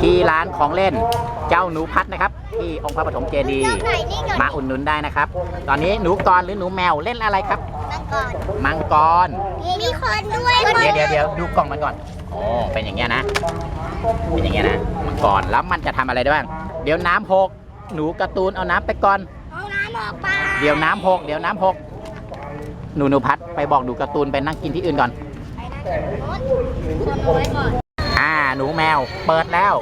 ที่ร้านของเล่นเจ้าหนูพัดนะครับ ที่องค์พระปฐมเจดีย์เจ้าไหนนี่ก่อนมาอุดหนุนได้นะครับ ตอนนี้หนูกรหรือหนูแมวเล่นอะไรครับนั่งก่อนมังกรมีคนด้วยเดี๋ยวเดี๋ยวเดี๋ยวดูกล่องมันก่อนโอ้เป็นอย่างเงี้ยนะ เป็นอย่างเงี้ยนะมังกรแล้วมันจะทำอะไรได้บ้าง เดี๋ยวน้ำหกหนูการ์ตูนเอาน้ำไปก่อนเอาน้ำออกไปเดี๋ยวน้ำหกเดี๋ยวน้ำหกหนูหนูพัดไปบอกหนูการ์ตูนไปนั่งกินที่อื่นก่อนไปนั่งก่อนคนเอาไว้ก่อนอ่าห นูแมว เปิดแล้ว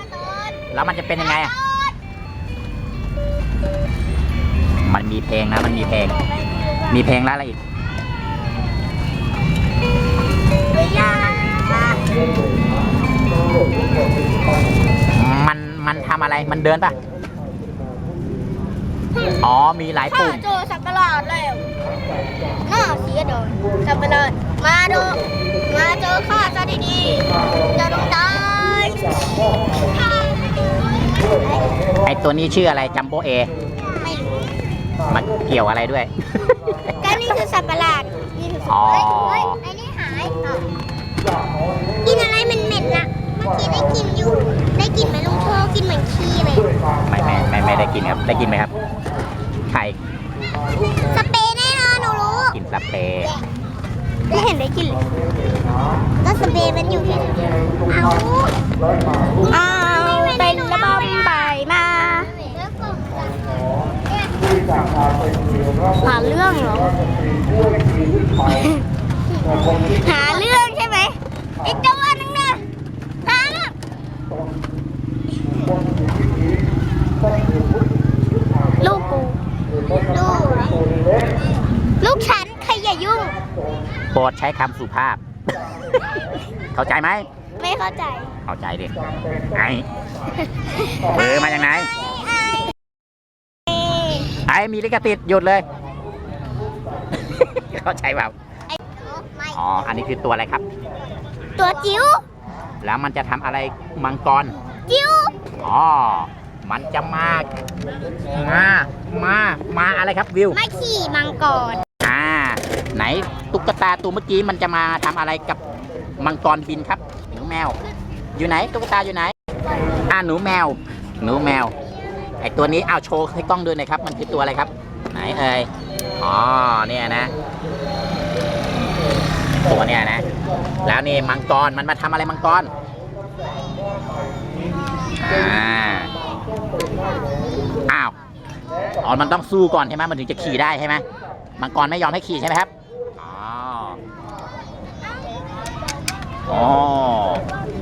แล้วมันจะเป็นยังไงอะมันมีเพลงนะ มันมีเพลง มีเพลงแล้วอะไรอีกไม่ยากมันมันทำอะไรมันเดินปะอ๋อมีหลายข้าปุ่มเจอสับปะรดแล้วน่าเสียดายสับปะรดมาดูมาเจอข้าซะดีๆ ตัวนี้ชื่ออะไรจัมโบเอไม่รู้มันเกี่ยวอะไรด้วย ก็นี่คือสับปะรดนี่คือสับอ๋อเฮ้ยเฮ้ยไอ้นี่หายอ้าวกินอะไรมันเหม็นๆน่ะเมื่อกี้ได้กลินอยู่ ได้กลินไหมลุงโชว์กินเหมือนขี้เลย ไม่ไม่ไม่ไม่ได้กินครับ ได้กินไหมครับไข่สเปรย์แน่นอนหนูรู้กินสเปรย์ไม่เห็นได้กลินเลยก็สเปรย์มันอยู่ที่เอาเอาเป็นระบำไปมา หาเรื่องเหรอ หาเรื่องใช่ไหมอีกจังหวะนึงนะหาเรื่องลูกกูลูกลูกฉันใครอย่ายุ่ง โปรดใช้คำสุภาพ เข้าใจไหมไม่เข้าใจ เข้าใจดิไอเออมาจากไหนไอ มีลิขสิทธิ์หยุดเลย เข้าใจเปล่าไอ้ไม่อ๋อ อันนี้คือตัวอะไรครับ ตัวจิ๋ว แล้วมันจะทำอะไรมังกร จิ๋ว อ๋อ มันจะมา มา มา มาอะไรครับวิวไม่ขี่มังกร อ่า ไหนตุ๊กตาตัวเมื่อกี้มันจะมาทำอะไรกับมังกรบินครับ หนูแมว อยู่ไหนตุ๊กตาอยู่ไหน อ่าหนูแมว หนูแมว ไอตัวนี้เอาโชว์ให้กล้องดูหน่อยครับ มันคือตัวอะไรครับ ไหนเอ่ยอ๋อเนี่ยนะ ตัวเนี่ยนะ แล้วนี่มังกรมันมาทำอะไรมังกรอ่าอ้าวอ๋อมันต้องสู้ก่อนใช่ไหมมันถึงจะขี่ได้ใช่ไหมมังกรไม่ยอมให้ขี่ใช่ไหมครับอ๋ออ๋อ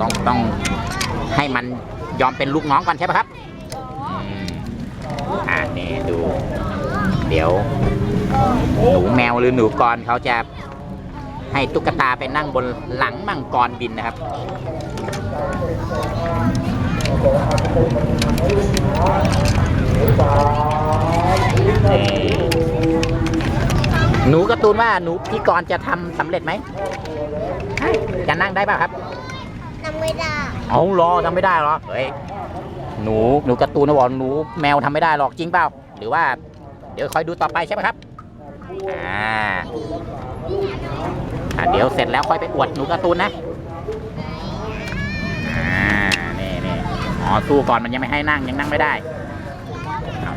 ต้องต้องให้มันยอมเป็นลูกน้องก่อนใช่ไหมครับ ดู เดี๋ยว หนูแมวหรือหนูกรเขาจะให้ตุ๊กตาไปนั่งบนหลังมังกรบินนะครับนี่หนูการ์ตูนว่าหนูพี่กรณ์จะทำสำเร็จไหม จะนั่งได้ป่ะครับ ทำไม่ได้ เอารอทำไม่ได้เหรอ เฮ้ย หนูหนูการ์ตูนนะบอกหนูแมวทำไม่ได้หรอกจริงเปล่าหรือว่า เดี๋ยวคอยดูต่อไปใช่ไหมครับอ่าอะเดี๋ยวเสร็จแล้วค่อยไปอวดหนูการ์ตูนนะอ่านี่นี่อ๋อสู้ก่อนมันยังไม่ให้นั่งยังนั่งไม่ได้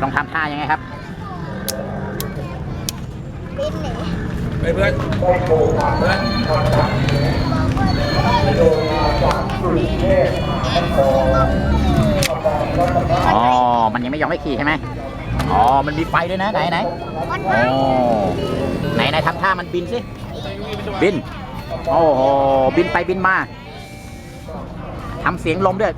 ต้องทำท่ายังไงครับบินหนีเฮ้ยเพื่อนเพื่อน อ๋อ มันยังไม่ยอมให้ขี่ใช่ไหมอ๋อ มันมีไฟด้วยนะ ไหนไหนโอ้ไหนไหนทำท่ามันบินสิ บิน โอ้โห บินไปบินมาทำเสียงลมด้วย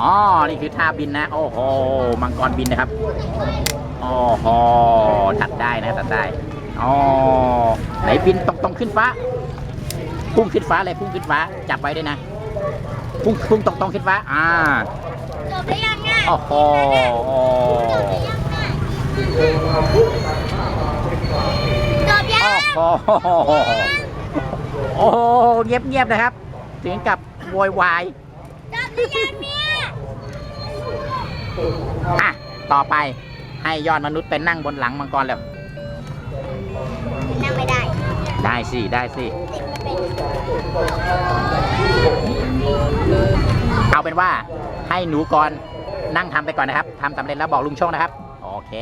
อ๋อ นี่คือท่าบินนะ โอ้โห มังกรบินนะครับ โอ้โห ตัดได้นะ ตัดได้ อ๋อ ไหนบินตรงตรงขึ้นฟ้า พุ่งขึ้นฟ้าเลยพุ่งขึ้นฟ้า จับไว้ด้วยนะ พุ่งพุ่งตรงตรงๆขึ้นฟ้าอ่าจบได้ยังง่ายโอ้โหจบยังโอ้โหโอ้โหเงียบเงียบๆนะครับ ถึงกับโวยวายจบหรือยังเนี่ยอะต่อไปให้ยอดมนุษย์ไปนั่งบนหลังมังกรแล้วนั่งไม่ได้ ได้สิ ได้สิเด็กไม่เป็น เป็นว่าให้หนูกรนั่งทำไปก่อนนะครับทำสำเร็จแล้วบอกลุงช่องนะครับ โอเค